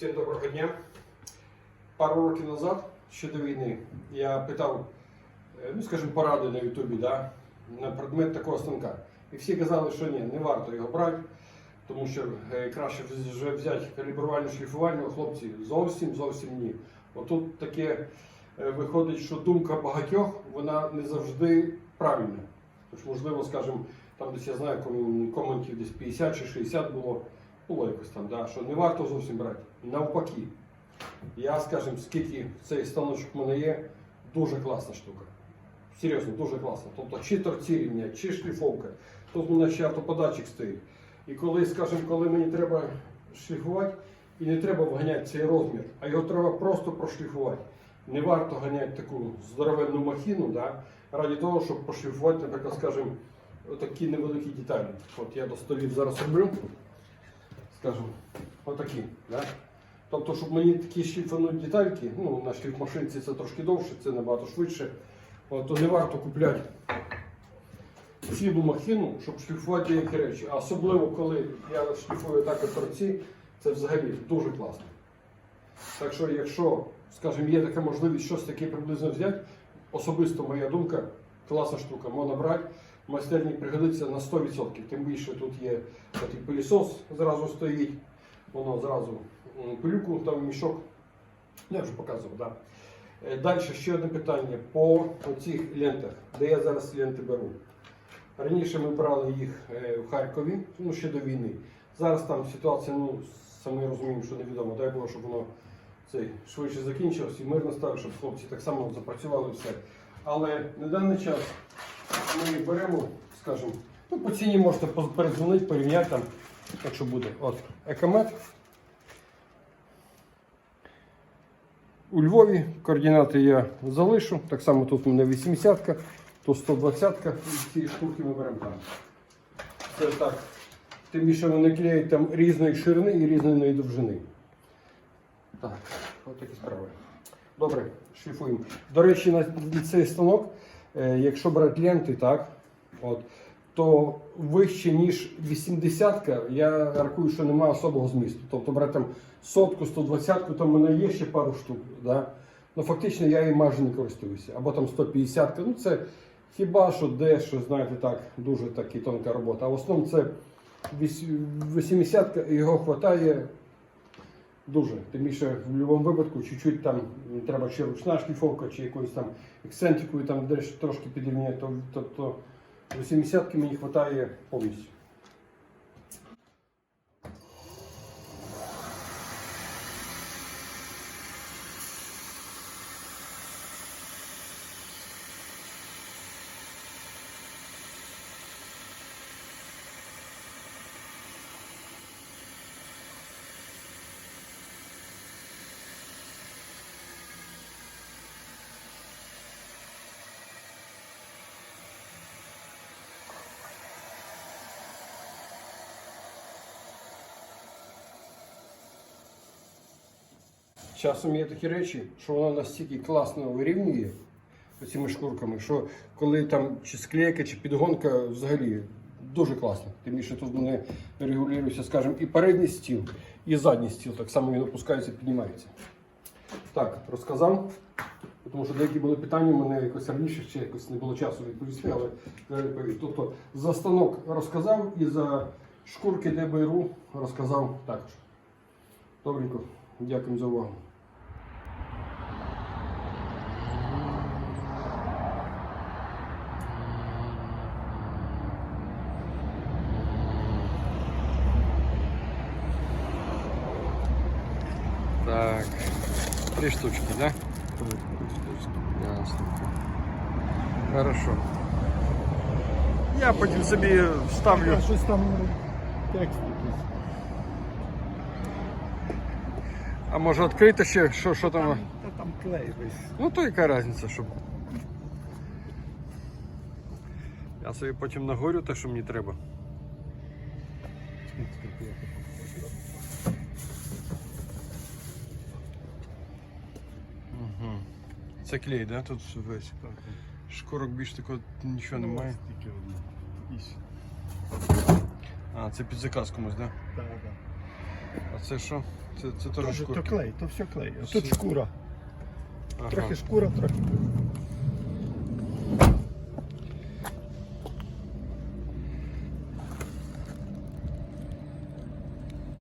Всім доброго дня. Пару років назад, ще до війни, я питав, е, ну скажімо, поради на Ютубі, да, на предмет такого станка. І всі казали, що ні, не варто його брати, тому що е, краще вже взяти калібрувальну шліфувальну, а хлопці зовсім зовсім ні. Отут таке е, виходить, що думка багатьох вона не завжди правильна. Тож, можливо, скажімо, там десь я знаю, коментів десь 50 чи 60 було, було якось там, да, що не варто зовсім брати. Навпаки. Я, скажімо, скільки цей станочок в мене є, дуже класна штука. Серйозно, дуже класна. Тобто чи торці рівня, чи шліфовка. Тут у мене ще автоподатчик стоїть. І коли, скажімо, коли мені треба шліфувати, і не треба вганяти цей розмір, а його треба просто прошліфувати. Не варто ганяти таку здоровенну махіну, да, раді того, щоб пошліфувати, наприклад, скажімо, отакі невеликі деталі. От я до столів зараз роблю, скажімо, отакі. Да? Тобто, щоб мені такі шліфануть детальки, ну на шліфмашинці це трошки довше, це набагато швидше, от, то не варто купляти цілу махину, щоб шліфувати деякі речі. А особливо, коли я шліфую так торці, це взагалі дуже класно. Так що, якщо, скажімо, є така можливість щось таке приблизно взяти, особисто моя думка, класна штука, можна брати. Майстерні пригодиться на 100%. Тим більше тут є такий пилісос зразу стоїть, воно зразу пилюку там мішок. Ну, Я вже показував. Да. Далі ще одне питання по цих лентах, де я зараз ленти беру. Раніше ми брали їх е, в Харкові, ну ще до війни. Зараз там ситуація, ну самі розуміємо, що невідомо. Дай Бог, щоб воно цей швидше закінчилось і мирно стало, щоб хлопці так само запрацювали все. Але на даний час ми беремо, скажімо, ну по ціні можете передзвонити, порівняти там, якщо буде. От, екомет. У Львові координати я залишу. Так само тут у мене 80-ка, то 120-ка. І ці штуки ми беремо там. Це так. Тим більше вони клеють там різної ширини і різної довжини. Так, от такі справи. Добре, шліфуємо. До речі, на цей станок, якщо брати ленти, так, от, то вище, ніж 80-ка, я рахую, що немає особого змісту. Тобто брати там сотку, 120-ку, там в мене є ще пару штук. Да? Ну, фактично я її майже не користуюся. Або там 150-ка. Ну, це хіба що де, що, знаєте, так, дуже таки тонка робота. А в основному це 80-ка, його вистачає Дуже. Тим більше в будь-якому випадку чуть-чуть там треба чи ручна шліфовка, чи якоюсь там ексцентрикою там десь трошки підрівняти, то, то, то 80-ки мені вистачає повністю. Часом є такі речі, що воно настільки класно вирівнює цими шкурками, що коли там чи склейка, чи підгонка взагалі дуже класно. Тим більше тут мене регулюється, скажімо, і передній стіл, і задній стіл. Так само він опускається, піднімається. Так, розказав. Тому що деякі були питання, у мене якось раніше ще якось не було часу відповісти, але відповів. Тобто за станок розказав і за шкурки ДБРУ розказав також. Добренько, дякую за увагу. Так, три штучки, да? Ясно. Хорошо. Я потім собі вставлю. А щось там текст якийсь. А може відкрити ще, що, що там? Та там клей весь. Ну то яка різниця, щоб. Я собі потім нагорю те, що мені треба. Угу. Це клей, да? Тут весь. Шкурок більш такого нічого немає. Тільки одне. А, це під заказ комусь, да? Так, так. А це що? Це, це теж то клей, то все клей. А тут шкура. Ага. Трохи шкура, трохи.